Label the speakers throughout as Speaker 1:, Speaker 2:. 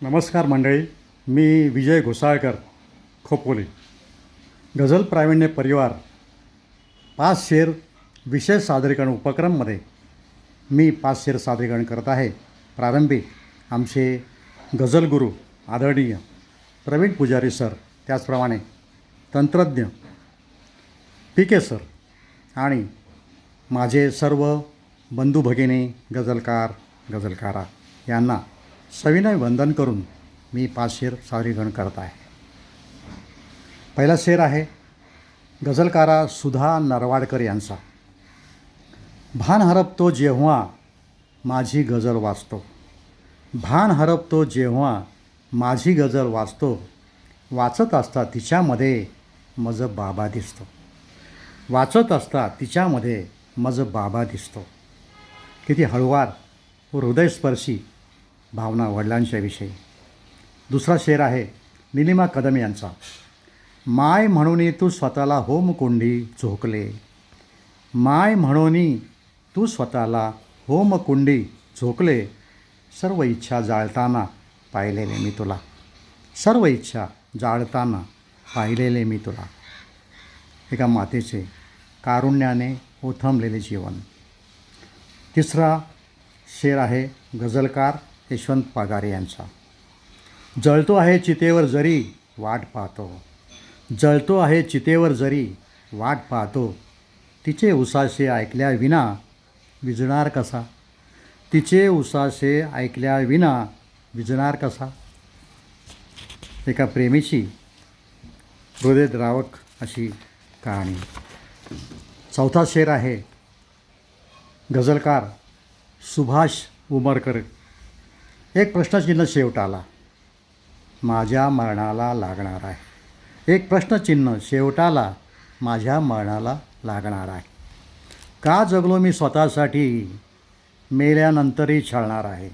Speaker 1: नमस्कार मंडळी मी विजय घोसाळकर खोपोली. गझल प्रावीण्य परिवार पाच शेर विशेष सादरीकरण उपक्रममध्ये मी पाच शेर सादरीकरण करत आहे. प्रारंभी आमचे गझलगुरू आदरणीय प्रवीण पुजारी सर त्याचप्रमाणे तंत्रज्ञ पी के सर आणि माझे सर्व बंधू भगिनी गझलकार गझलकारा यांना सविनय वंदन करून मी पाच शेर सादरीकरण करत आहे. पहिला शेर आहे गझलकारा सुधा नरवाडकर यांचा. भान हरपतो जेव्हा माझी गजल वाचतो. भान हरपतो जेव्हा माझी गझल वाचतो. वाचत असता तिच्यामध्ये मज बाबा दिसतो. वाचत असता तिच्यामध्ये मज बाबा दिसतो. किती हळुवार व हृदयस्पर्शी भावना वडिलांच्याविषयी. दुसरा शेर आहे निलिमा कदम यांचा. माय म्हणून तू स्वतःला होमकुंडी झोकले. माय म्हणून तू स्वतःला होमकुंडी झोकले. सर्व इच्छा जाळताना पाहिलेले मी तुला. सर्व इच्छा जाळताना पाहिलेले मी तुला. एका मातेचे कारुण्याने ओथंबलेले जीवन. तिसरा शेर आहे गझलकार यशवंत पगारे यांचा. जळतो आहे चितेवर जरी वाट पाहतो. जळतो आहे चितेवर जरी वाट पाहतो. तिचे उसासे ऐकल्याविना विजणार कसा? तिचे उसासे ऐकल्याविना विजणार कसा? एका प्रेमीची हृदयद्रावक अशी कहाणी. चौथा शेर आहे. गझलकार सुभाष उमरकर. एक प्रश्नचिन्ह शेवट आला. माझ्या मरणाला लागणार आहे. एक प्रश्नचिन्ह शेवटाला माझ्या मरणाला लागणार आहे. का जगलो मी स्वतःसाठी? मेल्यानंतरही छळणार आहे.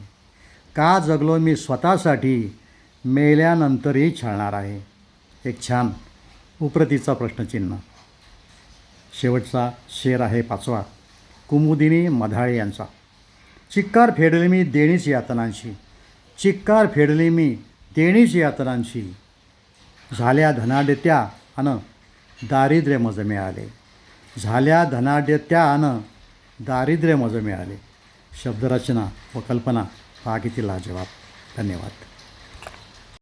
Speaker 1: का जगलो मी स्वतःसाठी? मेल्यानंतरही छळणार आहे. एक छान उप्रतीचा प्रश्नचिन्ह शेवटचा शेर आहे पाचवा. कुमुदिनी मधाळे यांचा. चिक्कार फेडले मी देणीच यातनांशी. चिक्कार फेडली मी देणीच यातनांशी झाल्या धनाढ्यत्या अन दारिद्र्य मज मिळाले झाल्या धनाढ्यत्या अन दारिद्र्य मज मिळाले शब्दरचना व कल्पना हा किती लाजवाब धन्यवाद.